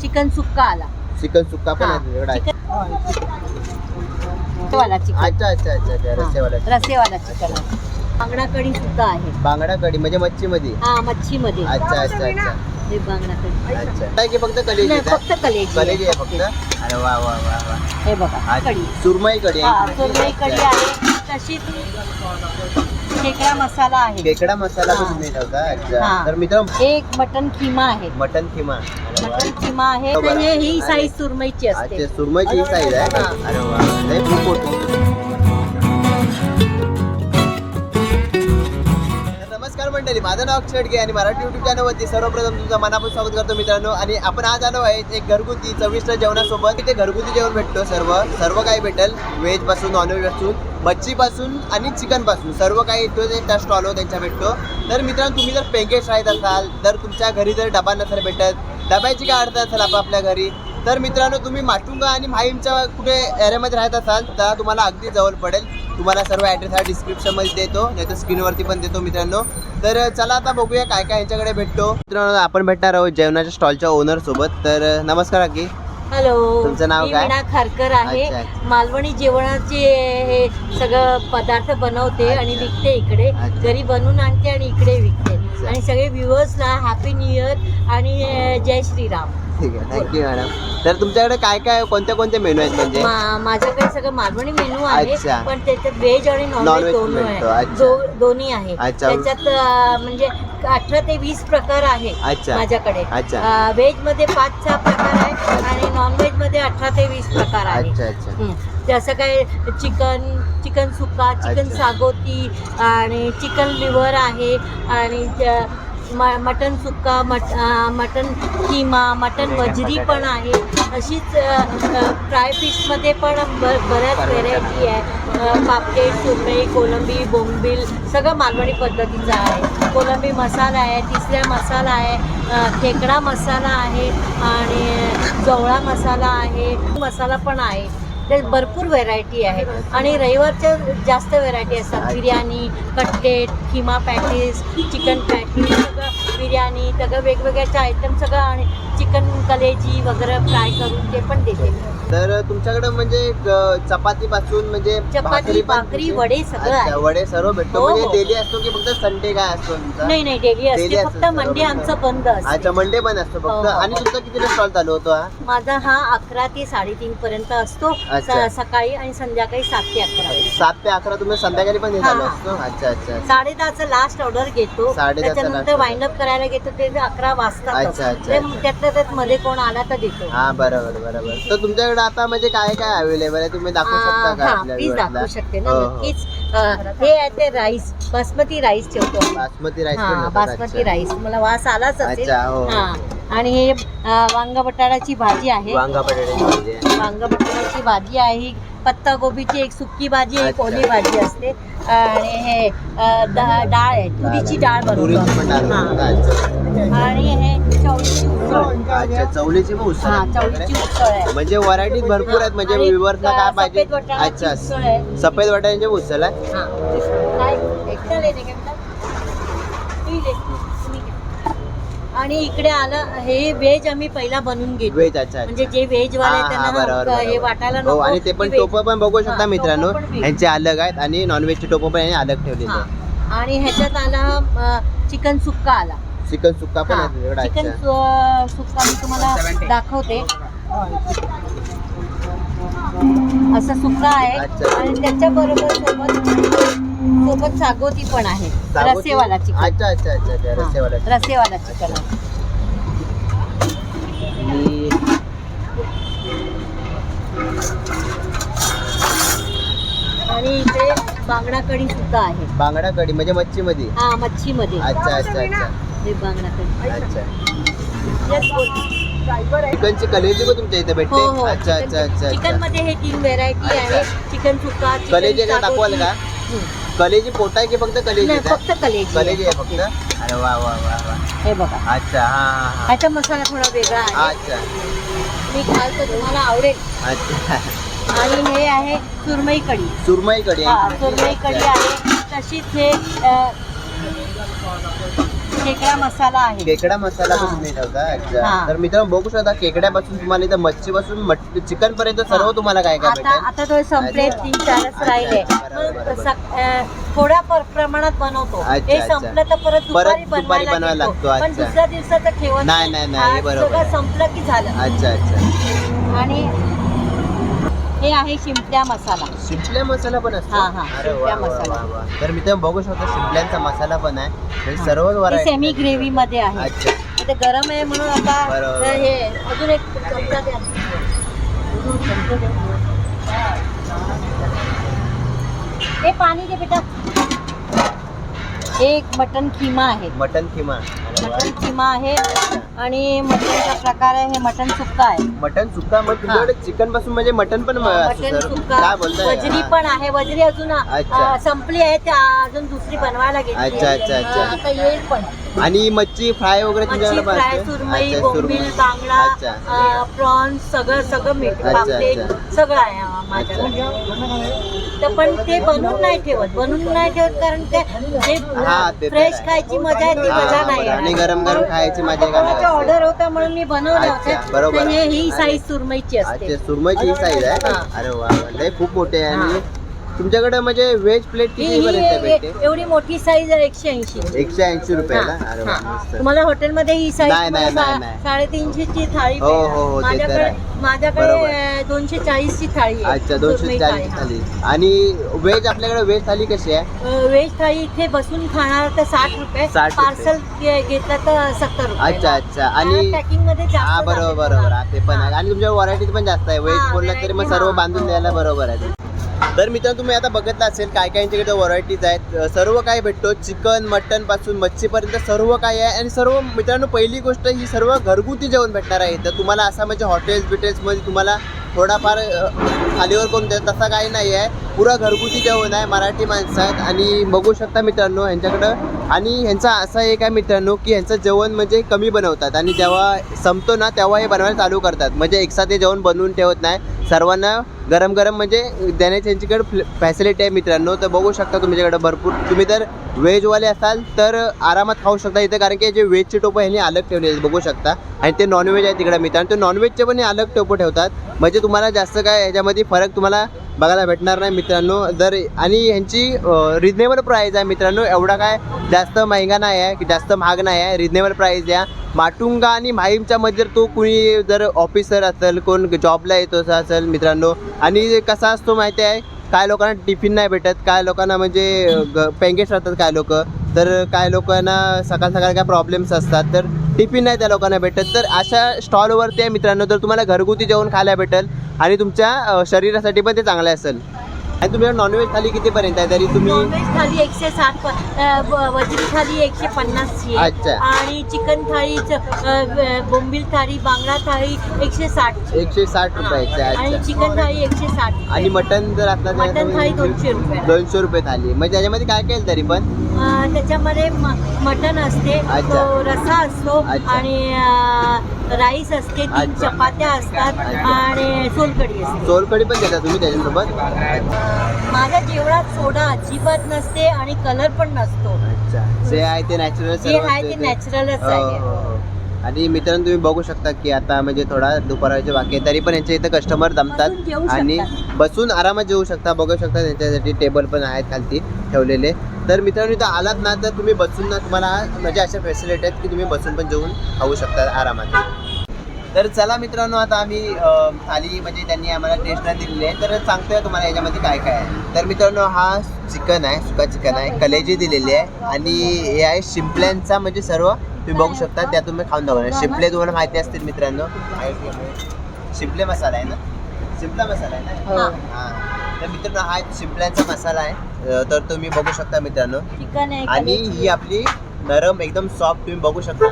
Chicken सुक्का आला. Chicken सुक्का पण हा, आहे तुझ्याकडे चिकन वाला चिकन. अच्छा अच्छा अच्छा अच्छा रस्सेवाला हा, रस्सेवाला चिकन आहे. बांगडा कढी सुद्धा आहे. बांगडा कढी म्हणजे मच्छी मध्ये हा मच्छी मध्ये अच्छा अच्छा. अच्छा हे बांगडा कढी अच्छा. काय की फक्त कलेजी नाही? फक्त कलेजी कलेजी आहे फक्त. अरे वा वा वा वा. हे बघा अच्छा. कढी. सुरमई कढी हा आहे सुरमई कढी आहे. तशीच खेकडा मसाला आहे खेकडा मसाला पण. तुम्ही ठेवता अच्छा हा. तर मित्र एक मटन किमा आहे मटन किमा. मटन किमा आहे. तर हे ही साईज सुरमईची असते सुरमईची साईज आहे हा. अरे वा लय खूप मोठी मंडळी माझं नाव अक्षय घे आणि मराठी युट्यूब चॅनलवरती सर्वप्रथम तुमचं मनापासून स्वागत करतो मित्रांनो. आणि आपण आज आलो आहे एक घरगुती चविष्ट जेवणासोबत. इथे घरगुती जेवण भेटतो सर्व. सर्व काही भेटेल. व्हेजपासून मच्छीपासून पासून मच्छी पासून आणि चिकनपासून. सर्व काही तो त्या स्टॉल त्यांचा भेटतो. तर मित्रांनो तुम्ही जर पेंगेश राहत असाल तर तुमच्या घरी जर डबा नसेल भेटत डब्याची काय अडचण असेल आपण आपल्या घरी तर मित्रांनो तुम्ही माटुंगा आणि माहीमच्या कुठे एरियामध्ये राहत असाल तर तुम्हाला अगदी जवळ पडेल. तुम्हाला सर्व ॲड्रेस हा डिस्क्रिप्शनमध्ये देतो नाही तर स्क्रीनवरती पण देतो मित्रांनो तर चला आता बघूया काय काय यांच्याकडे भेटतो मित्रांनो आपण भेटणार आहोत जेवणाच्या स्टॉलच्या ओनर सोबत तर नमस्कार अग्गी हॅलो तुमचं नाव काय? खारकर आहे. मालवणी जेवणाचे हे सगळं पदार्थ बनवते. आणि विकते इकडे. घरी बनवून आणते आणि इकडे विकते. आणि सगळे व्ह्युअर्सला हॅपी न्यू इयर आणि जय श्रीराम ठीक आहे थँक्यू मॅडम तर तुमच्याकडे काय काय कोणते कोणते मेनू आहेत म्हणजे मा- माझ्याकडे सगळं मालवणी मेनू आहे अच्छा. पण त्याच्यात व्हेज आणि Non-veg नॉनव्हेज दोन्ही मिळतो, आहे अच्छा. दो- दोन्ही आहे अच्छा. त्याच्यात अं, म्हणजे अठरा ते वीस प्रकार आहे अच्छा. माझ्याकडे अच्छा. व्हेजमध्ये पाच सहा प्रकार आहे आणि नॉनव्हेजमध्ये अठरा ते वीस प्रकार आहे अच्छा अच्छा हं. जसं काय चिकन चिकन सुक्का चिकन अच्छा. सागोती आणि चिकन लिव्हर आहे आणि ज- म- मटन सुक्का मट मटन किमा मटन वजरी पण आहे. अशीच फ्राय फिशमध्ये पण ब बऱ्याच व्हेरायटी आहे. पापलेट सुरमई कोलंबी बोंबील सगळं मालवणी पद्धतीचं आहे. कोलंबी मसाला आहे तिसऱ्या मसाला आहे खेकडा मसाला आहे आणि जवळा मसाला आहे. मसाला पण आहे. ते भरपूर व्हेरायटी आहे. आणि रविवारच्या जास्त व्हेरायटी असतात. Biryani cutlet keema patties chicken patties सगळं बिर्याणी सगळं वेगवेगळ्याच्या आयटम सगळं आणि चिकन कलेजी वगैरे फ्राय करून ते पण देते. तर तुमच्याकडे म्हणजे चपाती पासून म्हणजे चपाती, भाकरी वडे सगळं अच्छा, आहे. वडे सर्व भेटतो. हो, म्हणजे हो. डेली असतो की फक्त संडे काय असतो तुमचा? नाही नाही डेली Daily असते. असतं फक्त सर्व मंडे. आमचं बंद अच्छा असते मंडे पण असतो हो, फक्त? हो, आणि हो. तुमचा किती स्टॉल चालू होतो हा? माझा हा अकरा ते साडेतीन पर्यंत असतो. अच्छा. स- सकाळी आणि संध्याकाळी सात ते अकरा सात ते अकरा तुम्ही संध्याकाळी पण हे हा, चालू हा. असतो अच्छा अच्छा. साडे दहाचं लास्ट ऑर्डर घेतो. साडेदहाचं त्याच्यानंतर last वाइंड अप करायला घेतो ते अकरा वाजता. अच्छा, अच्छा, अच्छा. त्यातल्या मध्ये कोण आला तर देतो हा बरोबर बरोबर तर तुमच्याकडे आता म्हणजे काय काय अवेलेबल आहे तुम्ही दाखवू शकता का हा आपल्या प्लीज viewers ला? दाखवू शकते ना हो, हो. नक्कीच अं, हे आहे ते राईस बासमती राईस ठेवतो आम्ही. बासमती राईस हा बासमती. राईस मला वास आलाच असेल अच्छा, हो. हा आणि हे अं, वांग बटाट्याची भाजी आहे वांगा बटाट्याची भाजी आहे. वांग बटाट्याची भाजी आहे पत्ता गोबीची एक सुकी भाजी एक अच्छा. ओली भाजी असते आणि हे अं, डाळ आहे तुरीची डाळ तुरीची पण डाळ बनवतो हा. आणि हे अच्छा चवलीची पण उसळ. हा आहे चवळीची तुमच्याकडे? उसळ आहे. म्हणजे व्हरायटीज भरपूर आहेत म्हणजे आणि व्ह्युअर्सला काय पाहिजे? वाटाण्याची अच्छा उसळ आहे. सफेद वाटाण्याची उसळ आहे. हा. काय? एकटा लेणे का बेटा? ठीक आहे, तुम्ही घ्या. आणि इकडे आलं हे व्हेज आम्ही पहिला बनवून घेतो. व्हेज अच्छा म्हणजे जे व्हेज वाले हा, आहेत हा, बरोबर, त्यांना हे बरोबर. वाटायला हो नको आणि ते पण की टोप पण बघू हा, शकता टोपं मित्रांनो. पण veg. यांचे अलग आहेत आणि नॉनव्हेजचे टोप पण यांनी अलग ठेवलेले हा. आहेत. आणि ह्याच्यात आला चिकन सुक्का आला. चिकन सुक्का पण हा, आहे तुझ्याकडे चिकन अच्छा सुक्का मी तुम्हाला दाखवते. असं सुक्का आहे. अच्छा. आणि त्याच्या बरोबर सोबत सोबत सागोती पण आहे. सागोती? रस्सेवाला चिकन. अच्छा अच्छा अच्छा रस्सेवाला चिकन. आहे. आणि आणि इकडे बांगडा कढी सुद्धा आहे. बांगडा कढी म्हणजे मच्छी मध्ये हा मच्छी मध्ये अच्छा अच्छा अच्छा. हे. चिकनची कलेजी पण तुमच्या इथे हो भेटते. हो अच्छा अच्छा अच्छा चिकनमध्ये हे तीन व्हेरायटी आहे. चिकन चिकन कलेजी काय दाखवाल का? हं. कलेजी पोटा आहे की फक्त कलेजी? फक्त कलेजी कलेजी आहे फक्त? अरे वा वा वा वा. हे बघा. अच्छा हा हा हा. ह्याचा मसाला थोडा वेगळा आहे. अच्छा. मी खाल तर तुम्हाला आवडेल. अच्छा. आणि हे आहे सुरमई कढी. सुरमई कढी हा आहे. सुरमई कढी आहे. तशीच हे खेकडा मसाला आहे खेकडा मसाला पण. तुम्ही ठेवता अच्छा. तर मित्रांनो बघू शकता खेकड्यापासून तुम्हाला इथं मच्छीपासून चिकन पर्यंत सर्व तुम्हाला काय काय आता भेटेल आता तो संपले अच्छा. तीन चारच राहिले अच्छा, बरोबर, मग बरोबर. सक- अं, थोड्या पर- प्रमाणात बनवतो अच्छा, हे अच्छा. संपलं तर परत दुपारी दुपारी बनवायला. लागतो, पण अच्छा. दुसऱ्या दिवसाचं ठेवत नाही, नाही, नाही, हे आज बरोबर सगळं. संपलं की झालं अच्छा अच्छा आणि हे आहे शिंपल्या मसाला शिंपल्या मसाला पण असतो हा, हा, अरे वा, शिंपल्या वा, मसाला. वा, वा. तर बघू शकता शिंपल्यांचा मसाला पण आहे म्हणजे हा. सर्व variety सेमी आहे. ग्रेव्ही मध्ये आहे अच्छा ते गरम आहे म्हणून आता बरोबर. तर हे अजून एक चमचा द्या अजून चमचा द्या. हे पाणी दे बेटा हे एक मटन किमा आहे मटन वा. मटन किमा आहे आणि मटनचा प्रकार आहे हे मटन सुक्का आहे मटन सुक्का मग तुमच्याकडे चिकनपासून म्हणजे मटन पण असतं मटन सुक्का काय बोलताय वजरी हा. पण आहे वजरी अजून अच्छा. संपली आहे त्या अजून दुसरी बनवायला घेतली अच्छा. अच्छा, अच्छा. आता येईल पण आणि मच्छी फ्राय वगैरे मच्छी तुमच्याकडे पण फ्राय असते? सुरमई अच्छा, बोंबील सुरमई. बांगडा प्रॉन्स सगळं सगळं मीठ अच्छा, पापलेट अच्छा. सगळं आहे माझ्याकडे तर पण ते बनवून नाही ठेवत बनवून नाही ठेवत कारण ते हा, ते जे तर फ्रेश आहे. खायची मजा आहे ती हा, मजा नाही. आणि. गरम गरम खायची मजा काय कोणाची असते. ऑर्डर होता म्हणून मी बनवले अच्छा, होते बरोबर. तर हे ही साईज सुरमईची असते अच्छा सुरमईची ही साईज आहे हा. अरे वा. लय खूप मोठे आहे आणि. तुमच्याकडे म्हणजे व्हेज प्लेट ही किती पर्यंत ही भेटते एवढी मोठी साईज आहे एकशे ऐंशी एकशे ऐंशी रुपयाला हा, अरे वा हा. मस्त तुम्हाला हॉटेलमध्ये ही साईज नाही, नाही, नाही, नाही. साडेतीनशे ची थाळी हो, मिळणार. हो, हो, ते तर माझ्याकडे आहे. बरोबर. दोनशे चाळीस ची थाळी आहे अच्छा दोनशे सुरमई चाळीस हा. थाली आणि व्हेज आपल्याकडे व्हेज थाली कशी आहे अं, व्हेज थाळी इथे बसून खाणार तर साठ रुपये 60 रुपये. पार्सल घेतलं तर सत्तर रुपये अच्छा अच्छा आणि पॅकिंगमध्ये जास्त हा बरोबर बरोबर. हा, ते पण आहे आणि तुमच्या व्हरायटी पण जास्त आहे व्हेज हा, बोलला तरी मग variety, सर्व हा. बांधून द्यायला बरोबर आहे तर मित्रांनो तुम्ही आता बघितलं असेल काय काय यांच्याकडे व्हरायटीज आहेत. सर्व काय भेटतो? चिकन मटनपासून मच्छीपर्यंत सर्व काय आहे. आणि सर्व मित्रांनो पहिली गोष्ट ही सर्व घरगुती जेवण भेटणार आहे. तर तुम्हाला असा म्हणजे हॉटेल्स बिटेल्समध्ये तुम्हाला थोडाफार खालीवर करून देत तसा काही नाही आहे. पुरा घरगुती जेवण आहे मराठी माणसं आहेत. आणि बघू शकता मित्रांनो ह्यांच्याकडं आणि ह्यांचा असा एक आहे मित्रांनो की ह्यांचं जेवण म्हणजे कमी बनवतात. आणि जेव्हा संपतो ना तेव्हा हे बनवायला चालू करतात. म्हणजे एकसाथ हे जेवण बनवून ठेवत नाही. सर्वांना गरम गरम म्हणजे देण्याची यांच्याकडे फॅसिलिटी आहे मित्रांनो. तर बघू शकता तुमच्याकडे भरपूर. तुम्ही जर व्हेजवाले असाल तर आरामात खाऊ शकता इथे कारण की जे व्हेजचे टोपं ह्यांनी अलग ठेवले आहेत बघू शकता. आणि ते नॉनव्हेज आहे तिकडे मित्रांनो. ते नॉनव्हेजचे पण हे अलग टोपं ठेवतात. म्हणजे तुम्हाला जास्त काय ह्याच्यामध्ये फरक तुम्हाला बघायला भेटणार नाही मित्रांनो. जर आणि ह्यांची रिजनेबल प्राईज आहे मित्रांनो. एवढा काय जास्त महंगा नाही आहे की जास्त महाग नाही आहे. रिजनेबल प्राईज या माटुंगा आणि माहीमच्या मध्ये जर तो कुणी जर ऑफिसर असेल कोण जॉबला येतो असं असेल मित्रांनो. आणि कसा असतो माहिती आहे? काय लोकांना टिफिन नाही भेटत काय लोकांना म्हणजे ग- पेंगेट राहतात काय लोक? तर काय लोकांना सकाळ सकाळ काय प्रॉब्लेम्स असतात तर टिफिन नाही त्या लोकांना भेटत. तर अशा स्टॉलवरती आहे मित्रांनो तर तुम्हाला घरगुती जेवण खायला भेटेल आणि तुमच्या शरीरासाठी पण ते चांगलं असेल. आणि तुमच्या नॉनव्हेज थाली कितीपर्यंत आहे? तरी तुम्ही नॉनव्हेज थाली एकशे साठ वजरी थाली एकशे पन्नासची अच्छा. आणि चिकन थाळी च- बोंबील थाळी बांगडा थाळी एकशे साठ एकशे साठ रुपयाचे आणि अच्छा. चिकन थाळी एकशे साठ आणि मटन जर असला तर मटन थाळी दोनशे रुपये. दोनशे रुपये थाली. म्हणजे त्याच्यामध्ये काय काय आहे तरी पण? अं, त्याच्यामध्ये म- मटन असते अच्छा. तो रसा असतो अच्छा. आणि अं, राईस असते तीन अच्छा. चपात्या असतात अच्छा. आणि सोलकढी असते. सोलकढी पण देता तुम्ही त्याच्यासोबत? माझ्या जेवणात सोडा अजिबात नसते आणि कलर पण नसतो. अच्छा. जे आहे ते नॅचरल जे आहे ते नॅचरलच आहे. आणि मित्रांनो तुम्ही बघू शकता की आता म्हणजे थोडा दुपाराचे बाकी आहे तरी पण यांच्या इथं कस्टमर जमतात आणि. बसून आरामात जेवू शकता बघू शकता त्यांच्यासाठी टेबल पण आहेत खालती ठेवलेले तर मित्रांनो इथं आलात ना तर तुम्ही बसून ना तुम्हाला म्हणजे अशा फॅसिलिटी आहेत की तुम्ही बसून पण जेवून खाऊ शकता आरामात तर चला मित्रांनो आता आम्ही थाली म्हणजे त्यांनी आम्हाला टेस्टला दिलेली आहे. तर सांगतोय तुम्हाला याच्यामध्ये काय काय आहे. तर मित्रांनो हा चिकन आहे सुका चिकन आहे. कलेजी दिलेली आहे. आणि हे आहे शिंपल्यांचा म्हणजे सर्व तुम्ही बघू शकता. त्यातून मी खाऊन दाखवणार शिंपले तुम्हाला माहिती असतील मित्रांनो. शिंपले मसाला आहे ना? शिंपला मसाला आहे ना? हा. हा. तर मित्रांनो हा शिंपल्यांचा मसाला आहे. तर तुम्ही बघू शकता मित्रांनो. आणि ही आपली नरम एकदम सॉफ्ट तुम्ही बघू शकता.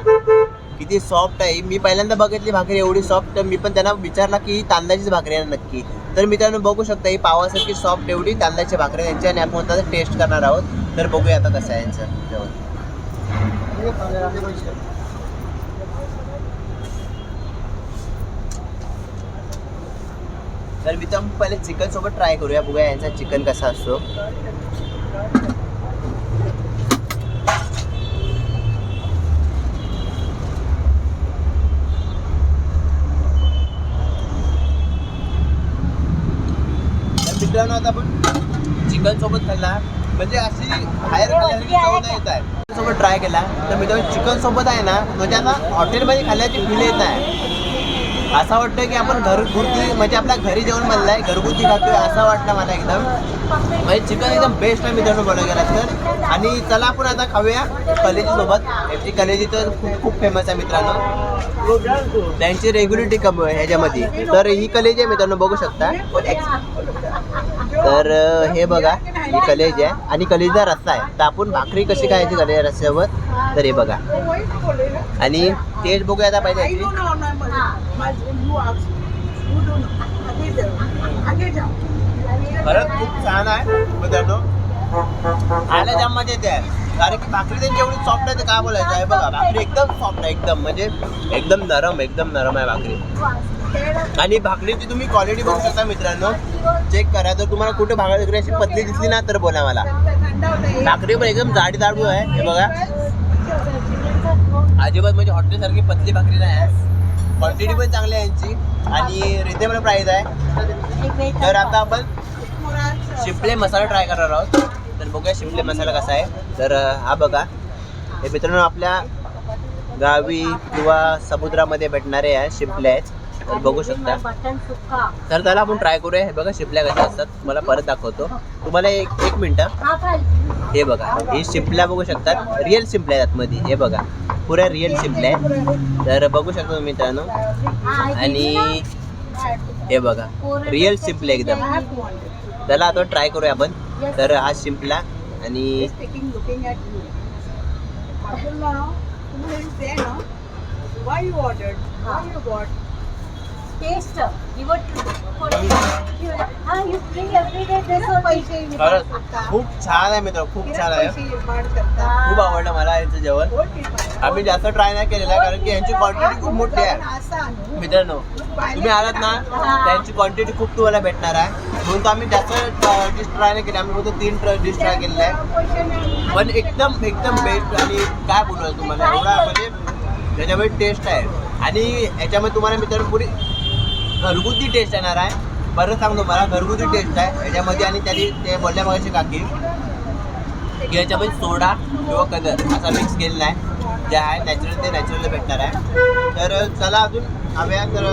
किती सॉफ्ट आहे. मी पहिल्यांदा बघितली भाकरी एवढी सॉफ्ट तर मी पण त्यांना विचारला की ही तांदळाचीच भाकरी आहे ना नक्की. तर मित्रांनो बघू शकता ही पावासारखी सॉफ्ट एवढी तांदळाची भाकरी त्यांची आणि आपण आता टेस्ट करणार आहोत. तर बघूया आता कसं आहे यांचं. जेवण तर मित्रांनो पहिले चिकन सोबत ट्राय करूया. बघूया यांचा चिकन कसा असतो. मित्रांनो आता आपण चिकन सोबत खाल्ला. म्हणजे अशी बाहेर खाल्ल्यासारखी चव येत आहे. सोबत ट्राय केला. तर मित्रांनो चिकन सोबत आहे ना म्हणजे आता हॉटेलमध्ये खाल्ल्याची फील येत नाही. असं वाटतं की आपण घरगुती म्हणजे आपल्या घरी जेवण बनलाय घरगुती खातोय असं वाटतं मला एकदम. म्हणजे चिकन एकदम बेस्ट आहे मित्रांनो बोलायला गेला तर. आणि चला आपण आता खाऊया कलेजी सोबत. याची कलेजी तर खूप खूप फेमस आहे मित्रांनो. त्यांची रेग्युलेटी कमी आहे ह्याच्यामध्ये. तर ही कलेजी आहे मित्रांनो बघू शकता. तर हे बघा ही कलेज आहे आणि कलेजचा रस्ता आहे. तर आपण भाकरी कशी खायची कलेजी रस्त्यावर? तर हे बघा. आणि तेच बघूया पाहिजे खरंच खूप छान आहे मित्रांनो. खायला जाम मजा येते. कारण की भाकरी त्यांची एवढी सॉफ्ट आहे ते काय बोलायचं? आहे बघा भाकरी एकदम सॉफ्ट आहे एकदम. म्हणजे एकदम नरम एकदम नरम आहे भाकरी. आणि भाकरीची तुम्ही क्वालिटी बघू शकता मित्रांनो चेक करा. जर तुम्हाला कुठे भाकरी अशी पतली दिसली ना तर बोला मला. भाकरी पण एकदम जाडी दाडू आहे. हे बघा. अजिबात म्हणजे हॉटेलसारखी पतली भाकरी नाही आहे. क्वांटिटी पण चांगली आहे यांची आणि रिझनेबल प्राईस आहे. तर आता आपण शिपले मसाला ट्राय करणार आहोत. तर बघूया शिपले मसाला कसा आहे. तर हा बघा. हे मित्रांनो आपल्या गावी किंवा समुद्रामध्ये भेटणारे आहे शिपले आहेत. तर बघू शकता. तर त्याला आपण ट्राय करूया. हे बघा शिपल्या कशा असतात. मला परत दाखवतो. तुम्हाला एक एक मिनटं. हे बघा ही शिपल्या बघू शकतात. रिअल शिपल्या आहेत आतमध्ये. हे बघा पुऱ्या रिअल शिपल्या आहेत. तर बघू शकता तुम्ही मित्रांनो. आणि हे बघा रिअल शिपले एकदम. त्याला आता ट्राय करूया आपण. तर हा शिंपला आणि Why you ordered? Why you bought? Taste हा you drink every day this पैसे खरंच खूप छान आहे मित्र खूप छान आहे. खूप आवडलं मला यांचं जेवण. आम्ही जास्त ट्राय नाही केलेलं आहे कारण की यांची क्वांटिटी खूप मोठी आहे. मित्रांनो तुम्ही आलात ना त्यांची क्वांटिटी खूप तुम्हाला भेटणार आहे. म्हणून आम्ही जास्त डिश ट्राय नाही केली. आम्ही फक्त तीन डिश ट्राय केलेल्या आहे. पण एकदम एकदम बेस्ट आणि काय बोलू तुम्हाला एवढा म्हणजे त्याच्यामध्ये टेस्ट आहे. आणि याच्यामध्ये तुम्हाला मित्रांनो पुरी घरगुती टेस्ट येणार आहे. बरं सांगतो मला घरगुती टेस्ट आहे. याच्यामध्ये आणि त्याने ते बोलल्या मगाशी काकी. की याच्यामध्ये सोडा किंवा कलर असा मिक्स केलेला आहे. जे आहे नॅचरल ते नॅचरल भेटणार आहे. तर चला अजून हव्या तर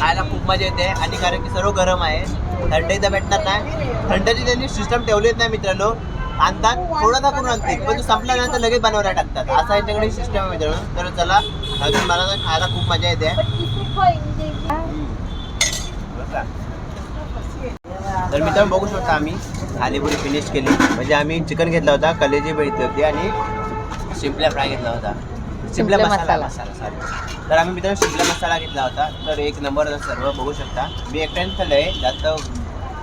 खायला खूप मजा येते. आणि कारण की सर्व गरम आहे. थंड भेटणार नाही. थंडची त्यांनी सिस्टम ठेवलीच नाही मित्रांनो. आणतात. थोडासा करून आणतील. पण तो संपला नाही तर लगेच बनवायला टाकतात. असा यांच्याकडे सिस्टम आहे मित्रांनो. तर चला अजून मला तर खायला खूप मजा येते. तर मित्रांनो बघू शकता आम्ही आलीपुरी फिनिश केली. म्हणजे आम्ही चिकन घेतला होता कलेजी भेटली होती आणि शिमला फ्राय घेतला होता. शिमला मसाला मसाला सॉरी तर आम्ही मित्रांनो शिमला मसाला घेतला होता. तर एक नंबर सर्व बघू शकता. मी एकट्याने खाल्लं आहे जास्त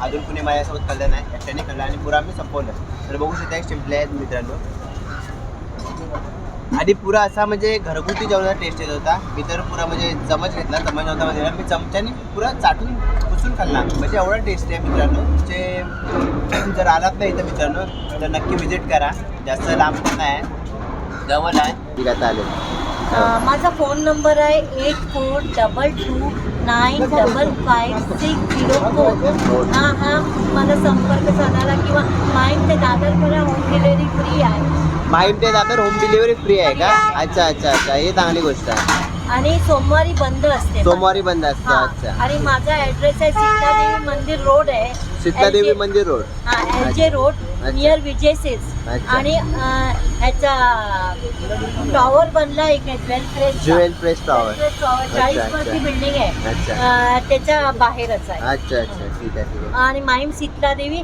अजून कुणी माझ्यासोबत खाल्लं नाही एकट्याने खाल्लं आणि पुरा आम्ही संपवलं. तर बघू शकता एक शिंपले आहेत मित्रांनो. आणि पुरा असा म्हणजे घरगुती जेवणाचा टेस्ट येत होता. मी तर पुरा म्हणजे चमच घेतला चमच नव्हता म्हणजे. मी चमच्याने पुरा चाटून पुसून खाल्ला. म्हणजे एवढा टेस्ट आहे मित्रांनो. म्हणजे जर आलात नाही तर मित्रांनो तर नक्की व्हिजिट करा. जास्त लांब पण नाही. आहे जवळ आहे. ठीक आहे चालेल माझा फोन नंबर आहे eight four double two nine double five six zero four. हा हा मला संपर्क साधायला किंवा माईंड ते दादर करा होम डिलिव्हरी फ्री आहे. माहीम ते दादर होम डिलिव्हरी फ्री आहे का? अच्छा अच्छा अच्छा ही चांगली गोष्ट आहे. आणि सोमवारी बंद असते सोमवारी बंद असतं हा. अच्छा. आणि माझा ऍड्रेस आहे सीतादेवी मंदिर रोड आहे. सीतादेवी LJ मंदिर रोड. हा एल जे रोड अच्छा. नियर विजय सेल्स अच्छा. आणि अं, ह्याचा टॉवर बनला एक jewel press jewel press tower चाळीस अच्छा, वरती अच्छा. बिल्डिंग आहे. अच्छा. अं, त्याच्या बाहेरच आहे. अच्छा अच्छा. ठीक आहे ठीक आहे आणि Mahim Sitadevi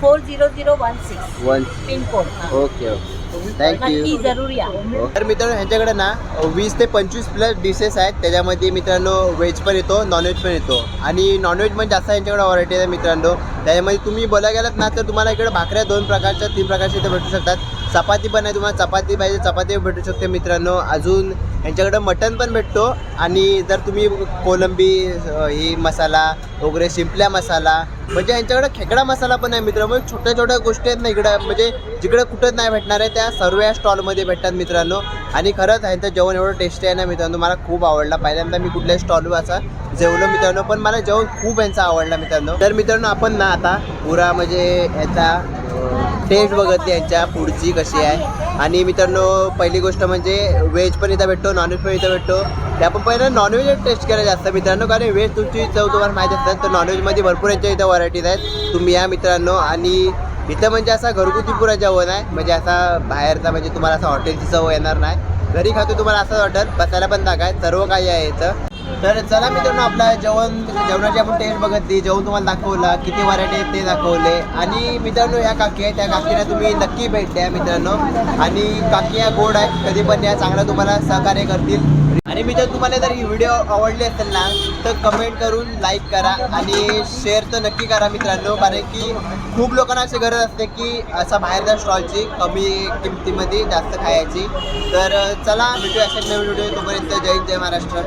four zero zero one six one pin code okay okay thank you नक्की जरूर या. तर मित्रांनो ह्यांच्याकडे ना वीस ते पंचवीस प्लस डिशेस आहेत. त्याच्यामध्ये मित्रांनो व्हेज पण येतो नॉनव्हेज पण येतो. आणि नॉनव्हेज पण जास्त यांच्याकडे व्हरायटी आहे मित्रांनो. त्याच्यामध्ये तुम्ही बोलायला गेलात ना तर तुम्हाला इकडे भाकऱ्या दोन प्रकारच्या तीन प्रकारच्या इथे भेटू शकतात. चपाती पण आहे तुम्हाला. चपाती पाहिजे चपाती भेटू शकते मित्रांनो. अजून ह्यांच्याकडं मटन पण भेटतो. आणि जर तुम्ही कोलंबी ही मसाला वगैरे शिंपल्या मसाला म्हणजे यांच्याकडे खेकडा मसाला पण आहे मित्र म्हणजे छोट्या छोट्या गोष्टी आहेत ना इकडं. म्हणजे जिकडे कुठंच नाही भेटणार आहे त्या सर्व या स्टॉलमध्ये भेटतात मित्रांनो. आणि खरंच यांचं जेवण एवढं टेस्टी आहे ना मित्रांनो. मला खूप आवडला. पहिल्यांदा मी कुठल्याही स्टॉलवर असा जेवलो मित्रांनो पण मला जेवण खूप यांचा आवडला मित्रांनो. तर मित्रांनो आपण ना आता पुरा म्हणजे याचा टेस्ट बघितली यांच्या पुढची कशी आहे. आणि मित्रांनो पहिली गोष्ट म्हणजे व्हेज पण इथं भेटतो नॉनव्हेज पण इथं भेटतो. ते आपण पहिले नॉनव्हेज टेस्ट करायला जास्त मित्रांनो कारण व्हेज तुमची चव तुम्हाला माहीत असतात तर नॉनव्हेजमध्ये भरपूर यांच्या इथं व्हरायटीज आहेत. तुम्ही या मित्रांनो आणि इथं म्हणजे असा घरगुती पुरा जेवण आहे म्हणजे असा बाहेरचा म्हणजे तुम्हाला असं हॉटेलची चव येणार नाही. घरी खातो तुम्हाला असं वाटत बसायला पण जागा आहे सर्व काही आहे इथं. तर चला मित्रांनो आपला जेवण. जेवणाची आपण टेस्ट बघितली जेवण तुम्हाला दाखवला किती व्हरायटी आहेत ते दाखवले. आणि मित्रांनो या काकी आहेत. त्या काकीला तुम्ही नक्की भेट द्या मित्रांनो. आणि काकी या गोड आहेत. कधी पण या चांगला तुम्हाला सहकार्य करतील. आणि मित्र तुम्हाला जर ही व्हिडिओ आवडले असेल ना तर कमेंट करून लाईक करा. आणि शेअर तर नक्की करा मित्रांनो. कारण की खूप लोकांना अशी गरज असते की असा बाहेरच्या स्टॉलची कमी किमतीमध्ये जास्त खायची. तर चला भेटू अशा नवीन व्हिडिओ तोपर्यंत. जय जय महाराष्ट्र.